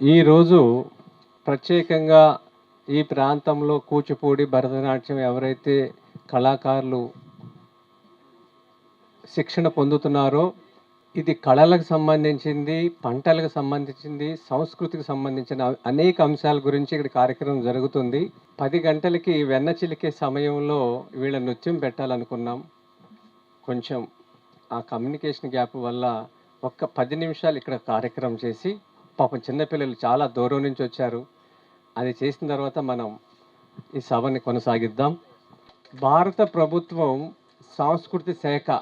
ఈరోజు ప్రత్యేకంగా ఈ ప్రాంతంలో కూచిపూడి భరతనాట్యం ఎవరైతే కళాకారులు శిక్షణ పొందుతున్నారో ఇది కళలకు సంబంధించింది పంటలకు సంబంధించింది సంస్కృతికి సంబంధించిన అనేక అంశాల గురించి ఇక్కడ కార్యక్రమం జరుగుతుంది. పది గంటలకి వెన్న చిలికే సమయంలో వీళ్ళ నృత్యం పెట్టాలనుకున్నాం. కొంచెం ఆ కమ్యూనికేషన్ గ్యాప్ వల్ల ఒక్క పది నిమిషాలు ఇక్కడ కార్యక్రమం చేసి పాపం చిన్నపిల్లలు చాలా దూరం నుంచి వచ్చారు. అది చేసిన తర్వాత మనం ఈ సభని కొనసాగిద్దాం. భారత ప్రభుత్వం సాంస్కృతి శాఖ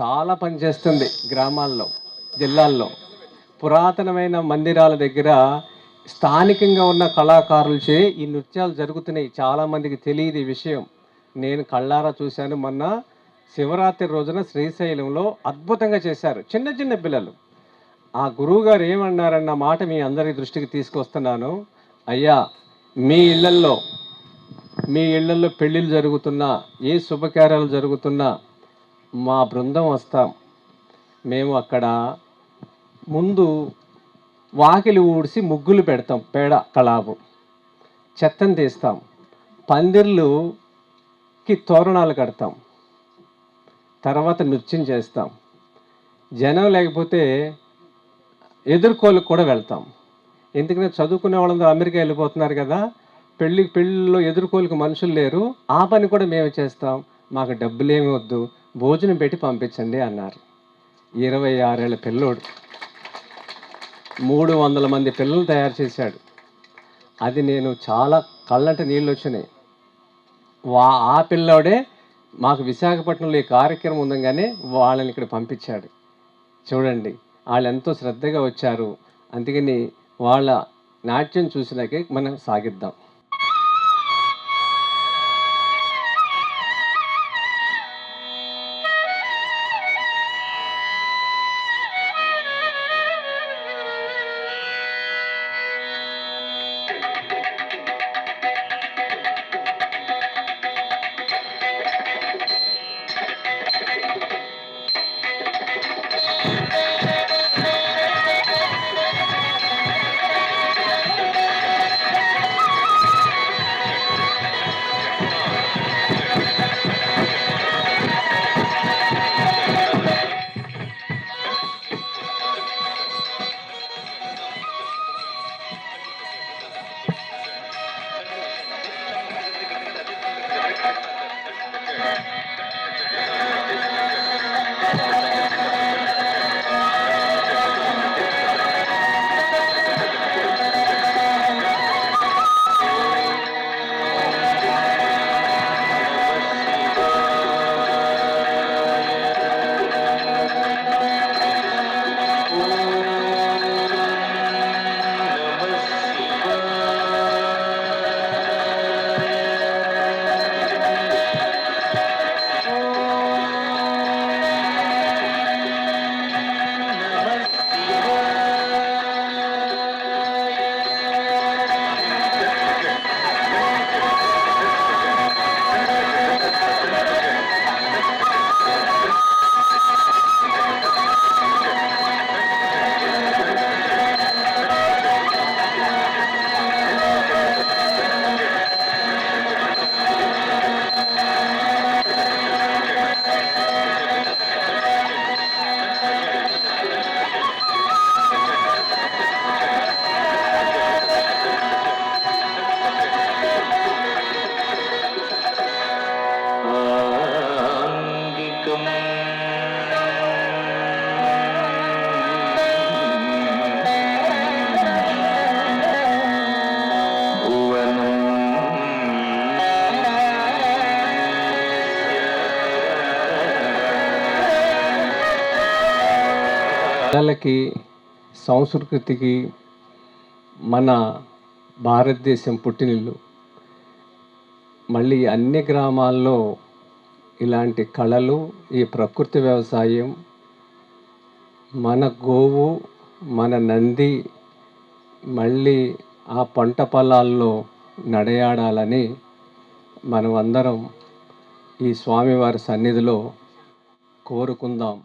చాలా పనిచేస్తుంది గ్రామాల్లో జిల్లాల్లో. పురాతనమైన మందిరాల దగ్గర స్థానికంగా ఉన్న కళాకారులచే ఈ నృత్యాలు జరుగుతున్నాయి. చాలామందికి తెలియదు ఈ విషయం. నేను కళ్ళారా చూశాను మొన్న శివరాత్రి రోజున శ్రీశైలంలో అద్భుతంగా చేశారు. చిన్న చిన్న పిల్లలు. ఆ గురువు గారు ఏమన్నారన్న మాట మీ అందరి దృష్టికి తీసుకొస్తున్నాను. అయ్యా మీ ఇళ్ళల్లో మీ ఇళ్ళల్లో పెళ్ళిళ్ళు జరుగుతున్నా ఏ శుభకార్యాలు జరుగుతున్నా మా బృందం వస్తాం. మేము అక్కడ ముందు వాకిలి ఊడిసి ముగ్గులు పెడతాం పేడ కళాపు చెత్తను తీస్తాం. పందిర్లుకి తోరణాలు కడతాం. తర్వాత నృత్యం చేస్తాం. జనం లేకపోతే ఎదుర్కోలకు కూడా వెళ్తాం. ఎందుకంటే చదువుకునే వాళ్ళందరూ అమెరికా వెళ్ళిపోతున్నారు కదా పెళ్ళి పెళ్ళిలో ఎదుర్కోలకు మనుషులు లేరు. ఆ పని కూడా మేము చేస్తాం. మాకు డబ్బులు ఏమి వద్దు. భోజనం పెట్టి పంపించండి అన్నారు. ఇరవై ఆరేళ్ళ పిల్లోడు. మూడు వందల మంది పిల్లలు తయారు చేశాడు. అది నేను చాలా కళ్ళంట నీళ్ళు వచ్చినాయి. వా ఆ పిల్లోడే మాకు విశాఖపట్నంలో ఈ కార్యక్రమం ఉందంగానే వాళ్ళని ఇక్కడ పంపించాడు. చూడండి. వాళ్ళు ఎంతో శ్రద్ధగా వచ్చారు. అందుకని వాళ్ళ నాట్యం చూసినాకే మనం సాగిద్దాం. పిల్లలకి సంస్కృతికి మన భారతదేశం పుట్టినిల్లు. మళ్ళీ అన్ని గ్రామాల్లో ఇలాంటి కళలు ఈ ప్రకృతి వ్యవసాయం మన గోవు మన నంది మళ్ళీ ఆ పంట పొలాల్లో నడయాడాలని మనం అందరం ఈ స్వామివారి సన్నిధిలో కోరుకుందాం.